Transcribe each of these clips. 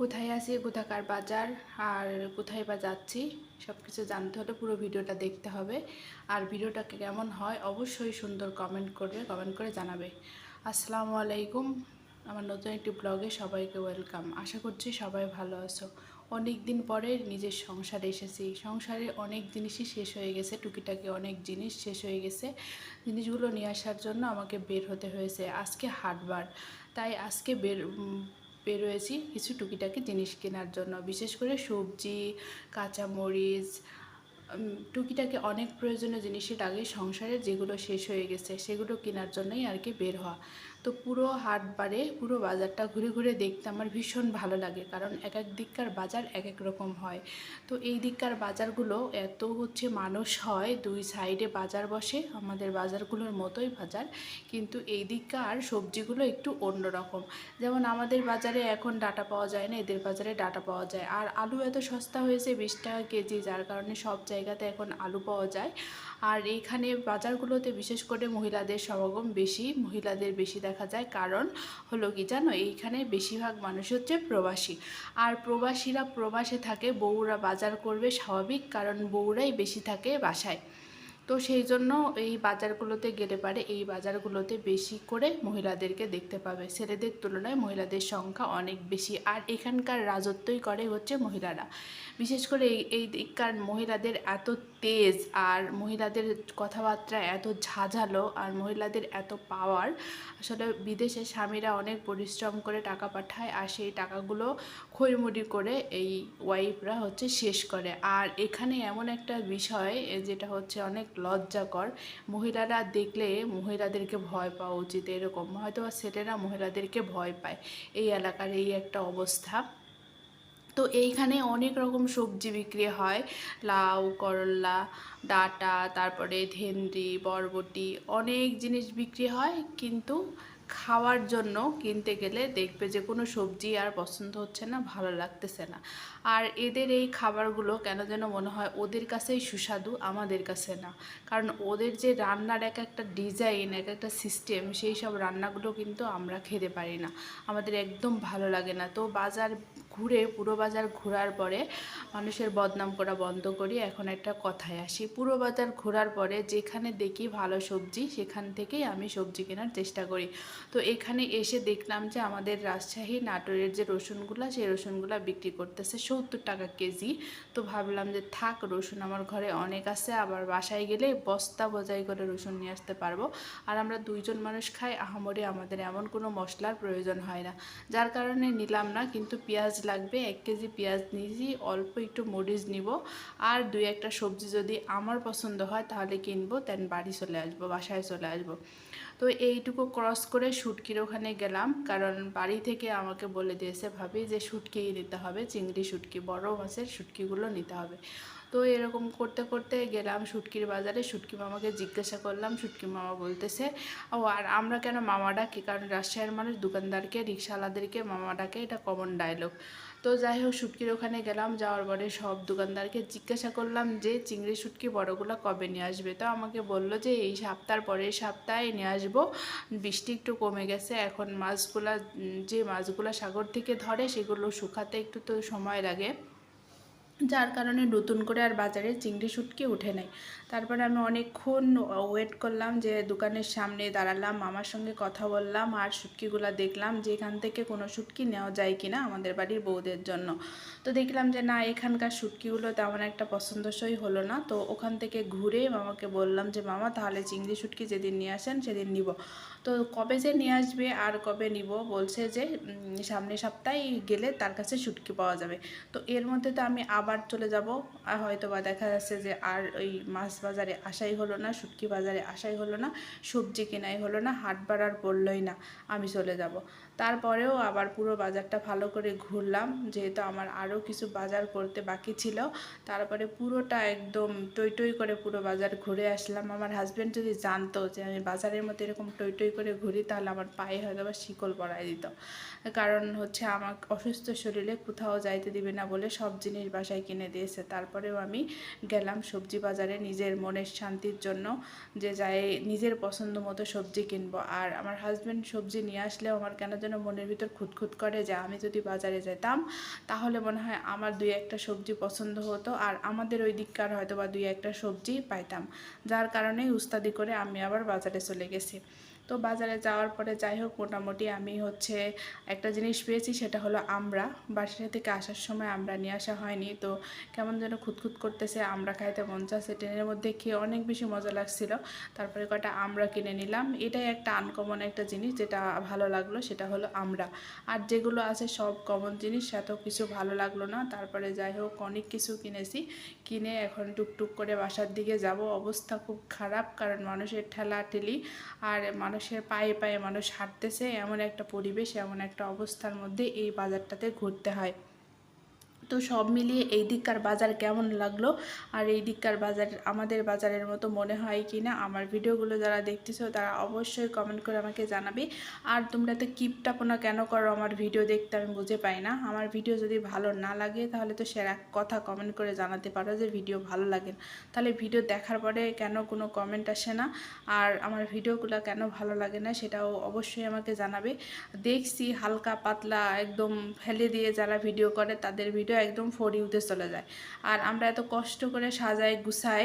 কোথায় আছি, কোথাকার বাজার, আর কোথায় বা যাচ্ছি সব কিছু জানতে হলে পুরো ভিডিওটা দেখতে হবে। আর ভিডিওটা কেমন হয়, অবশ্যই সুন্দর কমেন্ট করবে কমেন্ট করে জানাবে। আসসালামু আলাইকুম। আমার নতুন একটি ব্লগে সবাইকে ওয়েলকাম আশা করছি সবাই ভালো আছো। অনেক দিন পরে নিজের সংসারে এসেছি। সংসারে অনেক জিনিসই শেষ হয়ে গেছে, টুকিটাকি অনেক জিনিস শেষ হয়ে গেছে। জিনিসগুলো নিয়ে আসার জন্য আমাকে বের হতে হয়েছে। আজকে হাটবার। তাই আজকে বের বেরোয়েছি কিছু টুকিটাকি জিনিস কেনার জন্য, বিশেষ করে সবজি, কাঁচামরিচ টুকিটাকি অনেক প্রয়োজনীয় জিনিসের আগে সংসারে যেগুলো শেষ হয়ে গেছে সেগুলো কেনার জন্যই আর কি বের হওয়া। তো পুরো হাট হাটবারে পুরো বাজারটা ঘুরে ঘুরে দেখতে আমার ভীষণ ভালো লাগে। কারণ এক এক দিককার বাজার এক এক রকম হয়। তো এই দিককার বাজারগুলো এত হচ্ছে মানুষ হয়, দুই সাইডে বাজার বসে, আমাদের বাজারগুলোর মতোই বাজার। কিন্তু এই দিককার সবজিগুলো একটু অন্যরকম যেমন আমাদের বাজারে এখন ডাটা পাওয়া যায় না, এদের বাজারে ডাটা পাওয়া যায়। আর আলু এত সস্তা হয়েছে, বিশ টাকা কেজি, যার কারণে সব জায়গাতে এখন আলু পাওয়া যায়। আর এইখানে বাজারগুলোতে বিশেষ করে মহিলাদের সমাগম বেশি, মহিলাদের বেশি দেখা যায়। কারণ হলো কি জানো? এইখানে বেশিরভাগ মানুষ হচ্ছে প্রবাসী। আর প্রবাসীরা প্রবাসে থাকে, বউরা বাজার করবে স্বাভাবিক। কারণ বউরাই বেশি থাকে বাসায়। তো সেই জন্য এই বাজারগুলোতে গেলে পারে এই বাজারগুলোতে বেশি করে মহিলাদেরকে দেখতে পাবে। ছেলেদের তুলনায় মহিলাদের সংখ্যা অনেক বেশি। আর এখানকার রাজত্বই করে হচ্ছে মহিলারা। বিশেষ করে এই এই দিককার মহিলাদের এত তেজ আর মহিলাদের কথাবার্তা এত ঝাঝালো আর মহিলাদের এত পাওয়ার আসলে বিদেশে স্বামীরা অনেক পরিশ্রম করে টাকা পাঠায় আর সেই টাকাগুলো খইমুড়ি করে এই ওয়াইফরা হচ্ছে শেষ করে। আর এখানে এমন একটা বিষয় যেটা হচ্ছে অনেক লজ্জাকর। মহিলারা দেখলে মহিলাদেরকে ভয় পাওয়া উচিত এরকম। হয়তো ছেলেরা মহিলাদেরকে ভয় পায়। এই এলাকার এই একটা অবস্থা। তো এইখানে অনেক রকম সবজি বিক্রি হয়। লাউ, করলা, ডাটা, তারপরে ভেন্ডি, বরবটি অনেক জিনিস বিক্রি হয়। কিন্তু খাওয়ার জন্য কিনতে গেলে দেখবে যে কোনো সবজি আর পছন্দ হচ্ছে না, ভালো লাগতেছে না। আর এদের এই খাবারগুলো কেন যেন মনে হয় ওদের কাছেই সুস্বাদু, আমাদের কাছে না। কারণ ওদের যে রান্নার এক একটা ডিজাইন, এক একটা সিস্টেম, সেই সব রান্নাগুলো কিন্তু আমরা খেতে পারি না। আমাদের একদম ভালো লাগে না। তো বাজার ঘুরে পুরো বাজার ঘোরার পরে মানুষের বদনাম করা বন্ধ করি, এখন একটা কথায় আসি। পুরো বাজার ঘোরার পরে যেখানে দেখি ভালো সবজি, সেখান থেকেই আমি সবজি কেনার চেষ্টা করি। তো এখানে এসে দেখলাম যে আমাদের রাজশাহী নাটোরের যে রসুনগুলো, সেই রসুনগুলো বিক্রি করতেছে সত্তর টাকা কেজি। তো ভাবলাম যে থাক, রসুন আমার ঘরে অনেক আছে, আবার বাসায় গেলে বস্তা বোঝাই করে রসুন নিয়ে আসতে পারব। আর আমরা দুইজন মানুষ খাই, আহামরি আমাদের এমন কোনো মশলার প্রয়োজন হয় না। যার কারণে নিলাম না, কিন্তু পেঁয়াজ লাগবে, এক কেজি পেঁয়াজ নিয়েছি, অল্প একটু মরিচ নিব। আর দুই একটা সবজি যদি আমার পছন্দ হয় তাহলে কিনবো দেন বাড়ি চলে আসব, বাসায় চলে আসব। তো এইটুকু ক্রস করে শুটকির ওখানে গেলাম, কারণ বাড়ি থেকে আমাকে বলে দিয়েছে ভাবি যে শুটকি নিতে হবে, চিংড়ি শুটকি, বড় মাছের শুটকিগুলো নিতে হবে। তো এরকম করতে করতে গেলাম শুটকির বাজারে। শুটকি মামাকে জিজ্ঞাসা করলাম, শুটকি মামা বলতেছে, ও, আর আমরা কেন মামা ডাকি? কারণ রাজশাহীর মানুষ দোকানদারকে রিক্সাওয়ালাদেরকে মামা ডাকে, এটা কমন ডায়লগ তো যাই হোক, শুটকির ওখানে গেলাম, যাওয়ার পরে সব দোকানদারকে জিজ্ঞাসা করলাম যে, চিংড়ি শুটকি বড়গুলো কবে নিয়ে আসবে? তো আমাকে বলল যে, এই সপ্তাহ পরের সপ্তাহে নিয়ে আসব। বৃষ্টি একটু কমে গেছে, এখন মাছগুলা যে মাছগুলা সাগর থেকে ধরে, সেগুলো শুকাতে একটু তো সময় লাগে। যার কারণে নতুন করে আর বাজারে চিংড়ি শুটকি উঠে নেয় তারপরে আমি অনেকক্ষণ ওয়েট করলাম যে দোকানের সামনে দাঁড়ালাম, মামার সঙ্গে কথা বললাম আর শুটকিগুলো দেখলাম যে এখান থেকে কোনো শুটকি নেওয়া যায় কিনা আমাদের বাড়ির বউদের জন্য। তো দেখলাম যে না এখানকার শুটকিগুলো তেমন একটা পছন্দসই হলো না। তো ওখান থেকে ঘুরে মামাকে বললাম যে মামা তাহলে চিংড়ি শুটকি যেদিন নিয়ে আসেন সেদিন নিব। তো কবে যে নিয়ে আসবে আর কবে নিব বলছে যে উম, সামনের সপ্তাহে গেলে তার কাছে শুটকি পাওয়া যাবে। তো এর মধ্যে তো আমি আবার চলে যাব। আর হয়তো বা দেখা যাচ্ছে যে আর ওই মাছ বাজারে আসাই হলো না শুটকি বাজারে আসাই হলো না সবজি কেনাই হলো না হাট বাড়ার পড়লই না আমি চলে যাব। তারপরেও আবার পুরো বাজারটা ভালো করে ঘুরলাম, যেহেতু আমার আরও কিছু বাজার করতে বাকি ছিল। তারপরে পুরোটা একদম টই টই করে পুরো বাজার ঘুরে আসলাম। আমার হাজব্যান্ড যদি জানতো যে আমি বাজারের মধ্যে এরকম টই টই করে ঘুরি, তাহলে আমার পায়ে হয়তো বা শিকল পরাই দিত। কারণ হচ্ছে আমার অসুস্থ শরীরে কোথাও যাইতে দিবে না বলে সব জিনিস বাসায় কিনে দিয়েছে। তারপরেও আমি গেলাম সবজি বাজারে নিজের মনের শান্তির জন্য, যে যাই নিজের পছন্দ মতো সবজি কিনবো। আর আমার হাজব্যান্ড সবজি নিয়ে আসলেও আমার কেন যেন যেন মনের ভিতর খুঁতখুত করে যে আমি যদি বাজারে যেতাম, তাহলে মনে হয় আমার দুই একটা সবজি পছন্দ হতো আর আমাদের ওই দিককার হয়তো বা দুই একটা সবজি পাইতাম। যার কারণেই উস্তাদি করে আমি আবার বাজারে চলে গেছি। তো বাজারে যাওয়ার পরে যাই হোক, মোটামুটি আমি হচ্ছে একটা জিনিস পেয়েছি, সেটা হলো আমরা। বাসা থেকে আসার সময় আমরা নিয়ে আসা হয়নি, তো কেমন যেন খুঁতখুত করতেছে, আমরা খাইতে মন চাচ্ছে। ট্রেনের মধ্যে খেয়ে অনেক বেশি মজা লাগছিল। তারপরে কটা আমরা কিনে নিলাম। এটাই একটা আনকমন একটা জিনিস যেটা ভালো লাগল, সেটা হলো আমরা। আর যেগুলো আছে সব কমন জিনিস, এত কিছু ভালো লাগল না। তারপরে যাই হোক, অনেক কিছু কিনেছি। কিনে এখন টুকটুক করে বাসার দিকে যাব। অবস্থা খুব খারাপ, কারণ মানুষের ঠেলা ঠেলি আর মানুষের পায়ে পায়ে মানুষ হাঁটতেছে, এমন একটা পরিবেশ, এমন একটা অবস্থার মধ্যে এই বাজারটাতে ঘুরতে হয়। তো সব মিলিয়ে এই দিককার বাজার কেমন লাগল? আর এই দিককার বাজার আমাদের বাজারের মতো মনে হয় কি না? আমার ভিডিওগুলো যারা দেখতেছো তারা অবশ্যই কমেন্ট করে আমাকে জানাবে। আর তোমরা তো কিপটাপনা কেন করো? আমার ভিডিও দেখতে আমি বুঝে পাই না। আমার ভিডিও যদি ভালো না লাগে তাহলে তো সে এক কথা কমেন্ট করে জানাতে পারো যে ভিডিও ভালো লাগে। তাহলে ভিডিও দেখার পরে কেন কোনো কমেন্ট আসে না? আর আমার ভিডিওগুলো কেন ভালো লাগে না সেটাও অবশ্যই আমাকে জানাবে। দেখছি হালকা পাতলা একদম ফেলে দিয়ে যারা ভিডিও করে তাদের ভিডিও একদম ফরিউতে চলে যায়। আর আমরা এত কষ্ট করে সাজাই, গুছাই,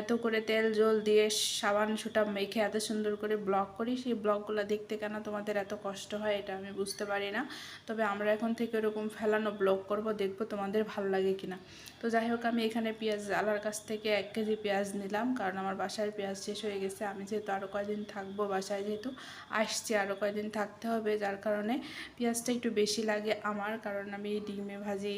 এত করে তেল জল দিয়ে সাবান সুটা মেখে এত সুন্দর করে ব্লগ করি, সেই ব্লগগুলো দেখতে কেন তোমাদের এত কষ্ট হয় এটা আমি বুঝতে পারি না। তবে আমরা এখন থেকে এরকম ফেলানো ব্লগ করব, দেখব তোমাদের ভালো লাগে কিনা। তো যাই হোক, আমি এখানে পেঁয়াজ, আলার কাছ থেকে এক কেজি পেঁয়াজ নিলাম, কারণ আমার বাসায় পেঁয়াজ শেষ হয়ে গেছে। আমি যেহেতু আরও কয়দিন থাকব বাসায়, যেহেতু আসছি আরও কয়দিন থাকতে হবে, যার কারণে পেঁয়াজটা একটু বেশি লাগে আমার, কারণ আমি ডিমে ভাজি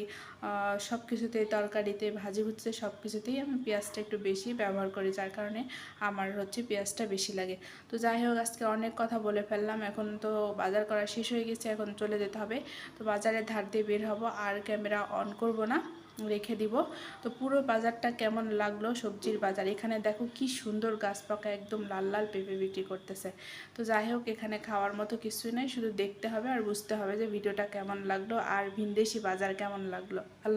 সব কিছুতেই তরকারিতে, ভাজি ভুজতে সব কিছুতেই আমি পেঁয়াজটা একটু বেশি ব্যবহার করি, যার কারণে আমার হচ্ছে পেঁয়াজটা বেশি লাগে। তো যাই হোক, আজকে অনেক কথা বলে ফেললাম, এখন তো বাজার করা শেষ হয়ে গেছে, এখন চলে যেতে হবে। তো বাজারের ধার দিয়ে বের হব, আর ক্যামেরা অন করব না। রেখে দিব। তো পুরো বাজারটা কেমন লাগল সবজির বাজার? এখানে দেখো কি সুন্দর গাছ পাকা, একদম লাল লাল পেঁপে বিক্রি করতেছে। তো যাই হোক, এখানে খাওয়ার মতো কিছুই নেই, শুধু দেখতে হবে আর বুঝতে হবে যে ভিডিওটা কেমন লাগল আর ভিনদেশি বাজার কেমন লাগল। আল্লাহ